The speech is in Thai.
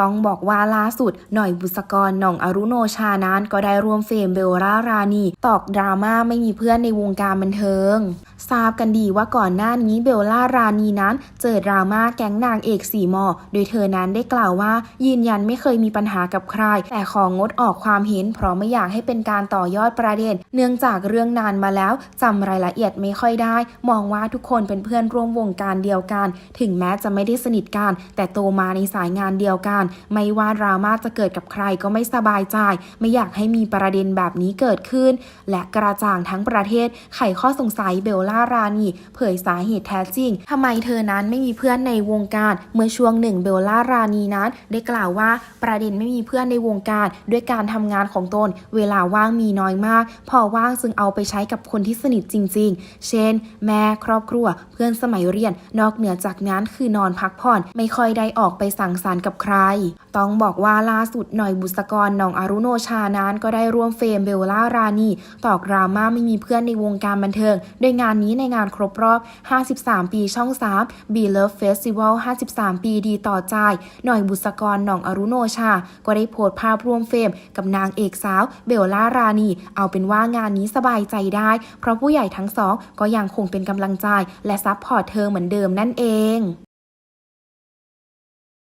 ต้องบอกว่าล่าสุดหน่อยบุษกรหน่องอรุโนชานั้นก็ได้ร่วมเฟรมเบลล่ารานีตอกดราม่าไม่มีเพื่อนในวงการบันเทิง ทราบกันดีว่าก่อนหน้านี้เบลล่ารานีนั้น เจอดราม่าแก๊งนางเอกสีมอ โดยเธอนั้นได้กล่าวว่า ยืนยันไม่เคยมีปัญหากับใคร แต่ของงดออกความเห็น เพราะไม่อยากให้เป็นการต่อยอดประเด็น เนื่องจากเรื่องนานมาแล้วจำรายละเอียดไม่ค่อยได้ มองว่าทุกคนเป็นเพื่อนร่วมวงการเดียวกัน ถึงแม้จะไม่ได้สนิทกันแต่โตมาในสายงานเดียวกันไม่ว่าดราม่าจะเกิดกับใครก็ไม่สบายใจ ไม่อยากให้มีประเด็นแบบนี้เกิดขึ้น และกระจ่างทั้งประเทศ ไขข้อสงสัยเบลล่ารานีเผยสาเหตุแท้จริงทำไมเธอนั้นไม่มีเพื่อนในวงการ เมื่อช่วงหนึ่งเบลล่ารานีนั้น ได้กล่าวว่าประเด็นไม่มีเพื่อนในวงการ ด้วยการทำงานของตน เวลาว่างมีน้อยมาก พอว่างจึงเอาไปใช้กับคนที่สนิทจริง ๆ เช่น แม่ครอบครัว เพื่อนสมัยเรียน นอกเหนือจากนั้นคือนอนพักผ่อน ไม่ค่อยได้ออกไปสังสรรค์กับใครต้องบอกว่าล่าสุดหน่อยบุษกรหนองอารุโนชานั้นก็ได้ร่วมเฟรมเบลล่ารานีตอกดราม่าไม่มีเพื่อนในวงการบันเทิง โดยงานนี้ในงานครบรอบ 53 ปีช่อง 3 B Love Festival 53 ปีดีต่อใจ หน่อยบุษกรหนองอารุโนชา ก็ได้โพสต์ภาพร่วมเฟรมกับนางเอกสาวเบลล่ารานี เอาเป็นว่างานนี้สบายใจได้ เพราะผู้ใหญ่ทั้งสองก็ยังคงเป็นกำลังใจและซัพพอร์ตเธอเหมือนเดิมนั่นเอง